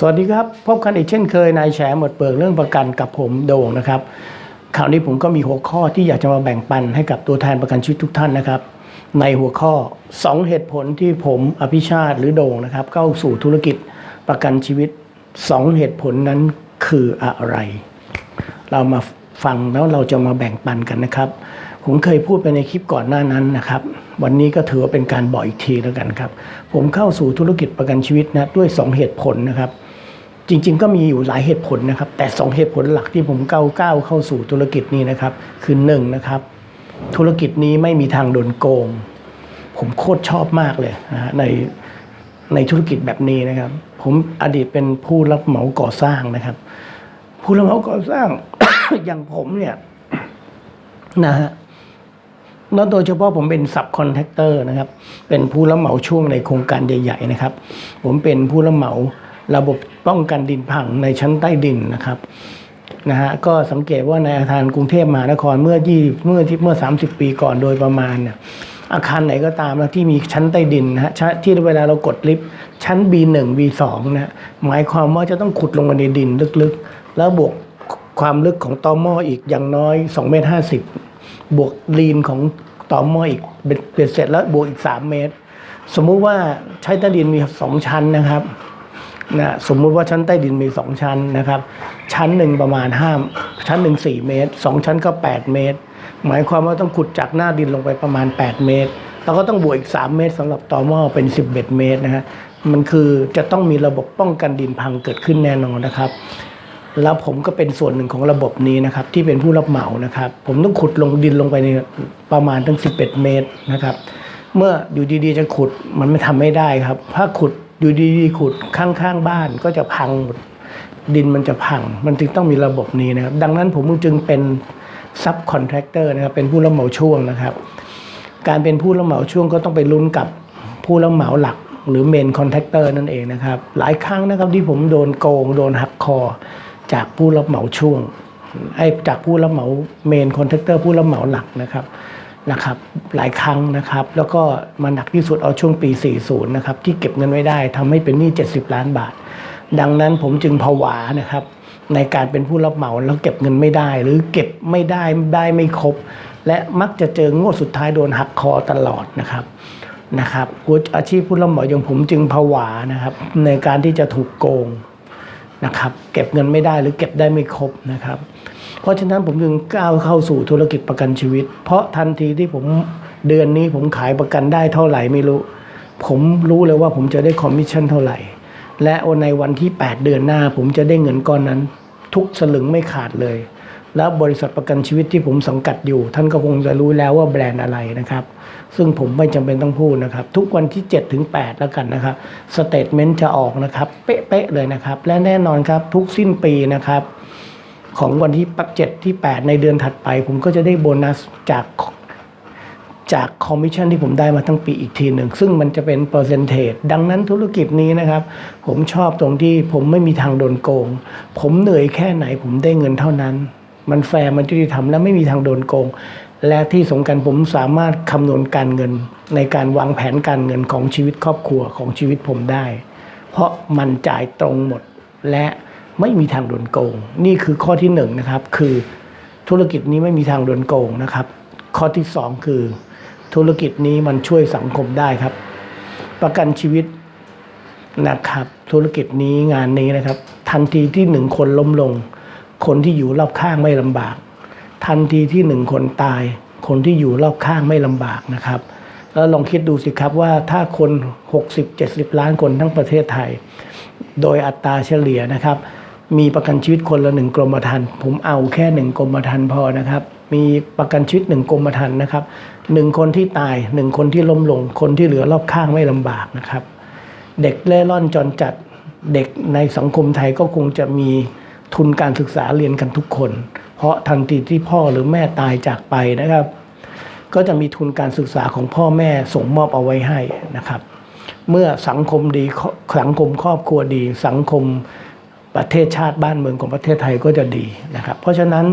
สวัสดีครับ พบกันอีกเช่นเคยนายแฉหมดเปลือกเรื่องประกันกับผมโด่งนะครับคราวนี้ผมก็มีหัวข้อที่อยากจะมาแบ่งปันให้กับตัวแทนประกันชีวิตทุกท่านนะครับ ในหัวข้อ 2 เหตุผลที่ผมอภิชาติหรือโด่งนะครับ เข้าสู่ธุรกิจประกันชีวิต 2 เหตุผลนั้นคืออะไร เรามาฟังแล้วเราจะมาแบ่งปันกันนะครับ ผมเคยพูดไปในคลิปก่อนหน้านั้นนะครับ วันนี้ก็ถือว่าเป็นการบอกอีกทีแล้วกันครับ ผมเข้าสู่ธุรกิจประกันชีวิตนะด้วย 2 เหตุผลนะครับ จริง ๆ ก็มีอยู่หลายเหตุผลนะครับ แต่ 2 เหตุผลหลักที่ผมก้าวก้าวเข้าสู่ธุรกิจนี้นะครับ คือ1นงนะครับ ธุรกิจนี้ไม่มีทางโดนโกง ผมโคตรชอบมากเลยนะฮะในในธุรกิจแบบนี้นะครับ ผมอดีตเป็นผู้รับเหมาก่อสร้างนะครับ ผู้รับเหมาก่อสร้างอย่างผมเนี่ยนะฮะแล้วโดยเฉพาะผมเป็นซับคอนแทคเตอร์นะครับ เป็นผู้รับเหมาช่วงในโครงการใหญ่ ๆ นะครับ ผมเป็นผู้รับเหมา ระบบป้องกันดินพังในชั้นใต้ดินนะครับนะฮะก็สังเกตว่าในอาคารกรุงเทพมหานครเมื่อยี่เมื่อที่เมื่อ 30 ปีก่อนโดยประมาณเนี่ยอาคารไหนก็ตามนะที่มีชั้นใต้ดินนะฮะที่เวลาเรากดลิฟต์ชั้น B1 B2 นะฮะหมายความว่าจะต้องขุดลงมาในดินลึกๆ แล้วบวกความลึกของตอหม้ออีกอย่างน้อย2เมตร50 บวกลีนของตอหม้ออีกเป็นเป็นเสร็จแล้วบวกอีก 3 เมตร สมมุติว่าใช้ใต้ดินมี 2 ชั้นนะครับ นะสมมุติว่าชั้นใต้ดินมี 2 ชั้นนะครับ ชั้นหนึ่งประมาณ5ชั้นหนึ่ง4เมตร 2 ชั้นก็ 8 เมตร หมายความว่าต้องขุดจากหน้าดินลงไปประมาณ 8 เมตร แล้วก็ต้องบวกอีก 3 เมตรสำหรับต่อหม้อเป็น 11 เมตรนะฮะมันคือจะต้องมีระบบป้องกันดินพังเกิดขึ้นแน่นอนนะครับ แล้วผมก็เป็นส่วนหนึ่งของระบบนี้นะครับ ที่เป็นผู้รับเหมานะครับ ผมต้องขุดลงดินลงไปในประมาณทั้ง 11 เมตรนะครับ เมื่ออยู่ดีๆจะขุดมันไม่ทำไม่ได้ครับ ถ้าขุด อยู่ดีๆขุดข้างๆบ้านก็จะพังหมดดินมันจะพัง มันจึงต้องมีระบบนี้นะครับ ดังนั้นผมจึงเป็นซับคอนแทคเตอร์นะครับ เป็นผู้รับเหมาช่วงนะครับ การเป็นผู้รับเหมาช่วงก็ต้องไปลุ้นกับผู้รับเหมาหลัก หรือเมนคอนแทคเตอร์นั่นเองนะครับ หลายครั้งนะครับที่ผมโดนโกง โดนหักคอ จากผู้รับเหมาช่วงไอ้จากผู้รับเหมาเมนคอนแทคเตอร์ผู้รับเหมาหลักนะครับ นะครับหลายครั้งนะครับ แล้วก็มาหนักที่สุดเอาช่วงปี 40 นะครับ ที่เก็บเงินไว้ได้ทำให้เป็นหนี้ 70 ล้านบาท ดังนั้นผมจึงผวานะครับ ในการเป็นผู้รับเหมาแล้วเก็บเงินไม่ได้ หรือเก็บไม่ได้ได้ไม่ครบ และมักจะเจองวดสุดท้ายโดนหักคอตลอดนะครับนะครับอาชีพผู้รับเหมาอย่างผมจึงผวานะครับ ในการที่จะถูกโกงนะครับ เก็บเงินไม่ได้หรือเก็บได้ไม่ครบนะครับ เพราะฉะนั้นผมจึงก้าวเข้าสู่ธุรกิจประกันชีวิต เพราะทันทีที่ผมเดือนนี้ผมขายประกันได้เท่าไหร่ไม่รู้ ผมรู้เลยว่าผมจะได้คอมมิชชั่นเท่าไหร่ และในวันที่ 8 เดือนหน้า ผมจะได้เงินก้อนนั้น ทุกสลึงไม่ขาดเลย แล้วบริษัทประกันชีวิตที่ผมสังกัดอยู่ ท่านก็คงจะรู้แล้วว่าแบรนด์อะไรนะครับ ซึ่งผมไม่จำเป็นต้องพูดนะครับ ทุกวันที่7ถึง8แล้วกันนะครับสเตทเมนต์จะออกนะครับ เป๊ะๆเลยนะครับ และแน่นอนครับทุกสิ้นปีนะครับ ของวันที่ปักเจ็ดที่ 8 ในเดือนถัดไป ผมก็จะได้โบนัสจากจากคอมมิชชั่นที่ผมได้มาทั้งปีอีกทีหนึ่ง ซึ่งมันจะเป็นเปอร์เซนเทจดังนั้นธุรกิจนี้นะครับ ผมชอบตรงที่ผมไม่มีทางโดนโกง ผมเหนื่อยแค่ไหนผมได้เงินเท่านั้น มันแฟร์มันยุติธรรมและไม่มีทางโดนโกง และที่สำคัญผมสามารถคำนวณการเงิน ในการวางแผนการเงินของชีวิตครอบครัวของชีวิตผมได้ เพราะมันจ่ายตรงหมดและ ไม่มีทางโดนโกง นี่คือข้อที่หนึ่งนะครับคือธุรกิจนี้ไม่มีทางโดนโกงนะครับ ข้อที่สองคือ ธุรกิจนี้มันช่วยสังคมได้ครับ ประกันชีวิตนะครับ ธุรกิจนี้งานนี้นะครับ ทันทีที่หนึ่งคนล้มลง คนที่อยู่รอบข้างไม่ลำบาก ทันทีที่หนึ่งคนตาย คนที่อยู่รอบข้างไม่ลำบากนะครับ แล้วลองคิดดูสิครับว่าถ้าคน 60-70 ล้านคนทั้งประเทศไทย โดยอัตราเฉลี่ยนะครับ มีประกันชีวิตคนละหนึ่งกรมธรรม์ผมเอาแค่หนึ่งกรมธรรม์พอนะครับ มีประกันชีวิตหนึ่งกรมธรรม์นะครับหนึ่งคนที่ตายหนึ่งคนที่ล้มลง คนที่เหลือรอบข้างไม่ลำบากนะครับ เด็กเล่ร่อนจรจัดเด็กในสังคมไทยก็คงจะมีทุนการศึกษาเรียนกันทุกคน เพราะทันทีที่พ่อหรือแม่ตายจากไปนะครับ ก็จะมีทุนการศึกษาของพ่อแม่ส่งมอบเอาไว้ให้นะครับ เมื่อสังคมดีสังคมครอบครัวดีสังคม ประเทศชาติบ้านเมืองของประเทศไทยก็จะดีนะครับ เพราะฉะนั้น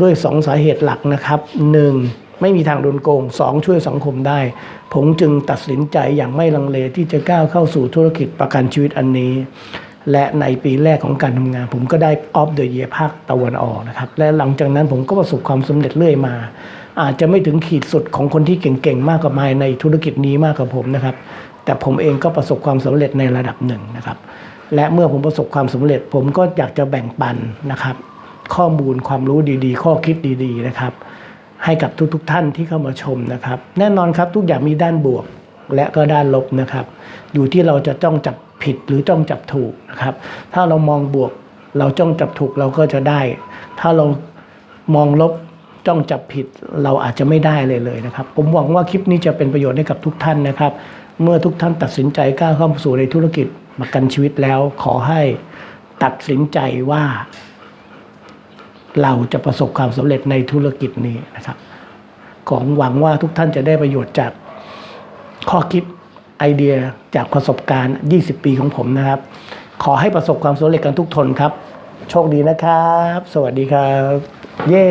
ด้วยสองสาเหตุหลักนะครับหนึ่งไม่มีทางโดนโกงสองช่วยสังคมได้ ผมจึงตัดสินใจอย่างไม่ลังเลที่จะก้าวเข้าสู่ธุรกิจประกันชีวิตอันนี้ และในปีแรกของการทำงาน ผมก็ได้ออฟเดอะเยียภาคตะวันออกนะครับและหลังจากนั้นผมก็ประสบความสำเร็จเรื่อยมา อาจจะไม่ถึงขีดสุดของคนที่เก่งๆมากกว่ามายในธุรกิจนี้มากกว่าผมนะครับ แต่ผมเองก็ประสบความสำเร็จในระดับหนึ่งนะครับ และเมื่อผมประสบความสำเร็จ ผมก็อยากจะแบ่งปันนะครับ ข้อมูลความรู้ดีๆ ข้อคิดดีๆนะครับ ให้กับทุกๆท่านที่เข้ามาชมนะครับ แน่นอนครับทุกอย่างมีด้านบวกและก็ด้านลบนะครับ อยู่ที่เราจะจ้องจับผิดหรือจ้องจับถูกนะครับ ถ้าเรามองบวกเราจ้องจับถูกเราก็จะได้ ถ้าเรามองลบจ้องจับผิดเราอาจจะไม่ได้เลยเลยนะครับ ผมหวังว่าคลิปนี้จะเป็นประโยชน์ให้กับทุกท่านนะครับ เมื่อทุกท่านตัดสินใจกล้าเข้าสู่ในธุรกิจ ประกันชีวิตแล้วขอให้ตัดสินใจว่า เราจะประสบความสำเร็จในธุรกิจนี้นะครับของหวังว่าทุกท่านจะได้ประโยชน์จากข้อคิดไอเดียจากประสบการณ์ 20 ปีของผมนะครับ ขอให้ประสบความสำเร็จกันทุกทนครับ โชคดีนะครับ สวัสดีครับ เย้